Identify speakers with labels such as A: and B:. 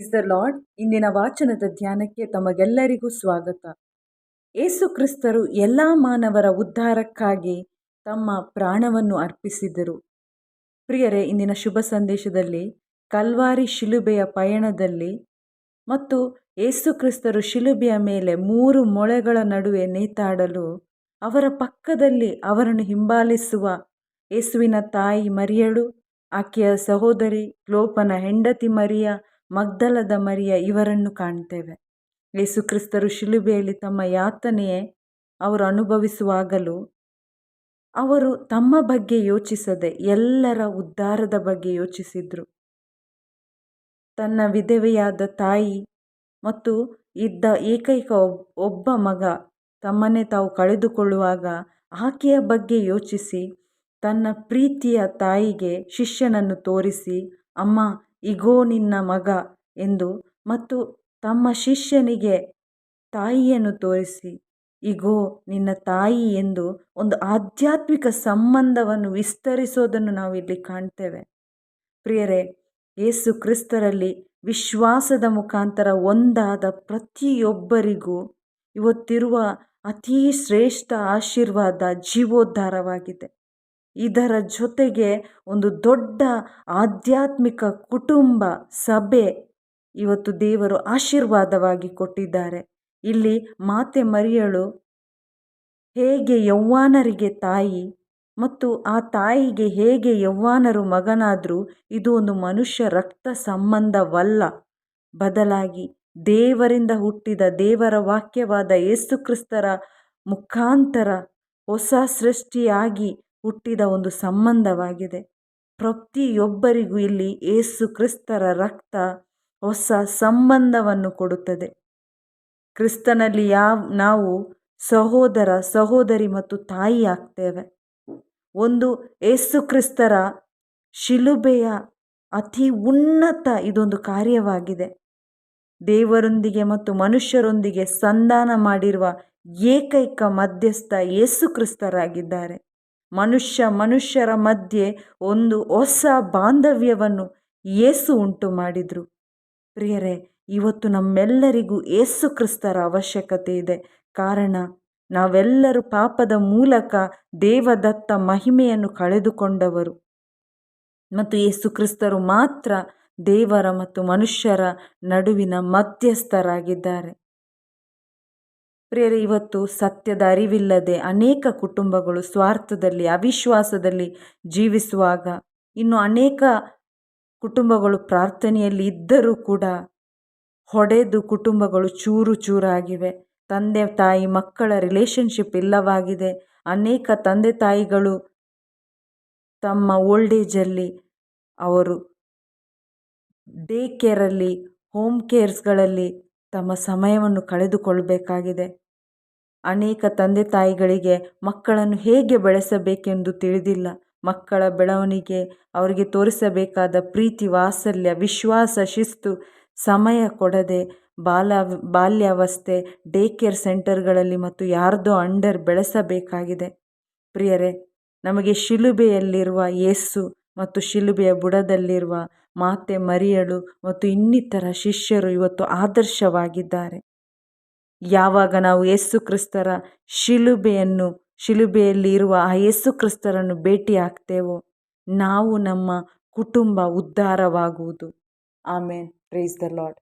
A: The lord ಇಂದಿನ ವಾಚನದ ಧ್ಯಾನಕ್ಕೆ ತಮಗೆಲ್ಲರಿಗೂ ಸ್ವಾಗತ. ಏಸು ಕ್ರಿಸ್ತರು ಎಲ್ಲ ಮಾನವರ ಉದ್ಧಾರಕ್ಕಾಗಿ ತಮ್ಮ ಪ್ರಾಣವನ್ನು ಅರ್ಪಿಸಿದರು. ಪ್ರಿಯರೇ, ಇಂದಿನ ಶುಭ ಸಂದೇಶದಲ್ಲಿ ಕಲ್ವಾರಿ ಶಿಲುಬೆಯ ಪಯಣದಲ್ಲಿ ಮತ್ತು ಏಸು ಕ್ರಿಸ್ತರು ಶಿಲುಬೆಯ ಮೇಲೆ ಮೂರು ಮೊಳೆಗಳ ನಡುವೆ ನೇತಾಡಲು ಅವರ ಪಕ್ಕದಲ್ಲಿ ಅವರನ್ನು ಹಿಂಬಾಲಿಸುವ ಯೇಸುವಿನ ತಾಯಿ ಮರಿಯಳು, ಆಕೆಯ ಸಹೋದರಿ ಕ್ಲೋಪನ ಹೆಂಡತಿ ಮರಿಯ ಮಗ್ದಲದ ಮರಿಯ ಇವರನ್ನು ಕಾಣ್ತೇವೆ. ಯೇಸುಕ್ರಿಸ್ತರು ಶಿಲುಬೆಯಲ್ಲಿ ತಮ್ಮ ಯಾತನೆಯೇ ಅವರು ಅನುಭವಿಸುವಾಗಲೂ ಅವರು ತಮ್ಮ ಬಗ್ಗೆ ಯೋಚಿಸದೆ ಎಲ್ಲರ ಉದ್ಧಾರದ ಬಗ್ಗೆ ಯೋಚಿಸಿದ್ರು. ತನ್ನ ವಿಧವೆಯಾದ ತಾಯಿ ಮತ್ತು ಇದ್ದ ಏಕೈಕ ಒಬ್ಬ ಮಗ ತಮ್ಮನ್ನೇ ತಾವು ಕಳೆದುಕೊಳ್ಳುವಾಗ ಆಕೆಯ ಬಗ್ಗೆ ಯೋಚಿಸಿ ತನ್ನ ಪ್ರೀತಿಯ ತಾಯಿಗೆ ಶಿಷ್ಯನನ್ನು ತೋರಿಸಿ, ಅಮ್ಮ ಇಗೋ ನಿನ್ನ ಮಗ ಎಂದು ಮತ್ತು ತಮ್ಮ ಶಿಷ್ಯನಿಗೆ ತಾಯಿಯನ್ನು ತೋರಿಸಿ, ಇಗೋ ನಿನ್ನ ತಾಯಿ ಎಂದು ಒಂದು ಆಧ್ಯಾತ್ಮಿಕ ಸಂಬಂಧವನ್ನು ವಿಸ್ತರಿಸೋದನ್ನು ನಾವು ಇಲ್ಲಿ ಕಾಣ್ತೇವೆ. ಪ್ರಿಯರೇ, ಯೇಸು ಕ್ರಿಸ್ತರಲ್ಲಿ ವಿಶ್ವಾಸದ ಮುಖಾಂತರ ಒಂದಾದ ಪ್ರತಿಯೊಬ್ಬರಿಗೂ ಇವತ್ತಿರುವ ಅತೀ ಶ್ರೇಷ್ಠ ಆಶೀರ್ವಾದ ಜೀವೋದ್ಧಾರವಾಗಿದೆ. ಇದರ ಜೊತೆಗೆ ಒಂದು ದೊಡ್ಡ ಆಧ್ಯಾತ್ಮಿಕ ಕುಟುಂಬ ಸಭೆ ಇವತ್ತು ದೇವರು ಆಶೀರ್ವಾದವಾಗಿ ಕೊಟ್ಟಿದ್ದಾರೆ. ಇಲ್ಲಿ ಮಾತೆ ಮರಿಯಳು ಹೇಗೆ ಯೌವಾನರಿಗೆ ತಾಯಿ ಮತ್ತು ಆ ತಾಯಿಗೆ ಹೇಗೆ ಯೌವಾನರು ಮಗನಾದರೂ ಇದು ಒಂದು ಮನುಷ್ಯ ರಕ್ತ ಸಂಬಂಧವಲ್ಲ. ಬದಲಾಗಿ ದೇವರಿಂದ ಹುಟ್ಟಿದ ದೇವರ ವಾಕ್ಯವಾದ ಯೇಸುಕ್ರಿಸ್ತರ ಮುಖಾಂತರ ಹೊಸ ಸೃಷ್ಟಿಯಾಗಿ ಹುಟ್ಟಿದ ಒಂದು ಸಂಬಂಧವಾಗಿದೆ. ಪ್ರತಿಯೊಬ್ಬರಿಗೂ ಇಲ್ಲಿ ಏಸು ಕ್ರಿಸ್ತರ ರಕ್ತ ಹೊಸ ಸಂಬಂಧವನ್ನು ಕೊಡುತ್ತದೆ. ಕ್ರಿಸ್ತನಲ್ಲಿ ಯಾವ, ನಾವು ಸಹೋದರ, ಸಹೋದರಿ ಮತ್ತು ತಾಯಿ ಆಗ್ತೇವೆ. ಒಂದು ಏಸು ಕ್ರಿಸ್ತರ ಶಿಲುಬೆಯ ಅತಿ ಉನ್ನತ ಇದೊಂದು ಕಾರ್ಯವಾಗಿದೆ. ದೇವರೊಂದಿಗೆ ಮತ್ತು ಮನುಷ್ಯರೊಂದಿಗೆ ಸಂಧಾನ ಮಾಡಿರುವ ಏಕೈಕ ಮಧ್ಯಸ್ಥ ಏಸು ಕ್ರಿಸ್ತರಾಗಿದ್ದಾರೆ. ಮನುಷ್ಯ ಮನುಷ್ಯರ ಮಧ್ಯೆ ಒಂದು ಹೊಸ ಬಾಂಧವ್ಯವನ್ನು ಏಸು ಉಂಟು ಮಾಡಿದರು. ಪ್ರಿಯರೇ, ಇವತ್ತು ನಮ್ಮೆಲ್ಲರಿಗೂ ಏಸು ಕ್ರಿಸ್ತರ ಅವಶ್ಯಕತೆ ಇದೆ. ಕಾರಣ, ನಾವೆಲ್ಲರೂ ಪಾಪದ ಮೂಲಕ ದೇವದತ್ತ ಮಹಿಮೆಯನ್ನು ಕಳೆದುಕೊಂಡವರು. ಮತ್ತು ಯೇಸು ಕ್ರಿಸ್ತರು ಮಾತ್ರ ದೇವರ ಮತ್ತು ಮನುಷ್ಯರ ನಡುವಿನ ಮಧ್ಯಸ್ಥರಾಗಿದ್ದಾರೆ. ಪ್ರಿಯರೇ, ಇವತ್ತು ಸತ್ಯದ ಅರಿವಿಲ್ಲದೆ ಅನೇಕ ಕುಟುಂಬಗಳು ಸ್ವಾರ್ಥದಲ್ಲಿ, ಅವಿಶ್ವಾಸದಲ್ಲಿ ಜೀವಿಸುವಾಗ, ಇನ್ನು ಅನೇಕ ಕುಟುಂಬಗಳು ಪ್ರಾರ್ಥನೆಯಲ್ಲಿ ಇದ್ದರೂ ಕೂಡ ಹೊಡೆದು ಕುಟುಂಬಗಳು ಚೂರು ಚೂರಾಗಿವೆ. ತಂದೆ, ತಾಯಿ, ಮಕ್ಕಳ ರಿಲೇಷನ್ಶಿಪ್ ಇಲ್ಲವಾಗಿದೆ. ಅನೇಕ ತಂದೆ ತಾಯಿಗಳು ತಮ್ಮ ಓಲ್ಡ್ ಏಜಲ್ಲಿ ಅವರು ಡೇ ಕೇರಲ್ಲಿ ಹೋಮ್ ಕೇರ್ಸ್ಗಳಲ್ಲಿ ತಮ್ಮ ಸಮಯವನ್ನು ಕಳೆದುಕೊಳ್ಳಬೇಕಾಗಿದೆ ಅನೇಕ ತಂದೆ ತಾಯಿಗಳಿಗೆ ಮಕ್ಕಳನ್ನು ಹೇಗೆ ಬೆಳೆಸಬೇಕೆಂದು ತಿಳಿದಿಲ್ಲ. ಮಕ್ಕಳ ಬೆಳವಣಿಗೆ, ಅವರಿಗೆ ತೋರಿಸಬೇಕಾದ ಪ್ರೀತಿ, ವಾತ್ಸಲ್ಯ, ವಿಶ್ವಾಸ, ಶಿಸ್ತು, ಸಮಯ ಕೊಡದೆ ಬಾಲ, ಬಾಲ್ಯಾವಸ್ಥೆ ಡೇ ಕೇರ್ ಸೆಂಟರ್ಗಳಲ್ಲಿ ಮತ್ತು ಯಾರದೋ ಅಂಡರ್ ಬೆಳೆಸಬೇಕಾಗಿದೆ. ಪ್ರಿಯರೇ, ನಮಗೆ ಶಿಲುಬೆಯಲ್ಲಿರುವ ಯೇಸು ಮತ್ತು ಶಿಲುಬೆಯ ಬುಡದಲ್ಲಿರುವ ಮಾತೆ ಮರಿಯಳು ಮತ್ತು ಇನ್ನಿತರ ಶಿಷ್ಯರು ಇವತ್ತು ಆದರ್ಶವಾಗಿದ್ದಾರೆ. ಯಾವಾಗ ನಾವು ಯೇಸು ಕ್ರಿಸ್ತರ ಶಿಲುಬೆಯನ್ನು, ಶಿಲುಬೆಯಲ್ಲಿ ಇರುವ ಆ ಯೇಸು ಕ್ರಿಸ್ತರನ್ನು ಭೇಟಿ ಆಗ್ತೇವೋ, ನಾವು ನಮ್ಮ ಕುಟುಂಬ ಉದ್ಧಾರವಾಗುವುದು. ಆಮೇನ್. Praise the Lord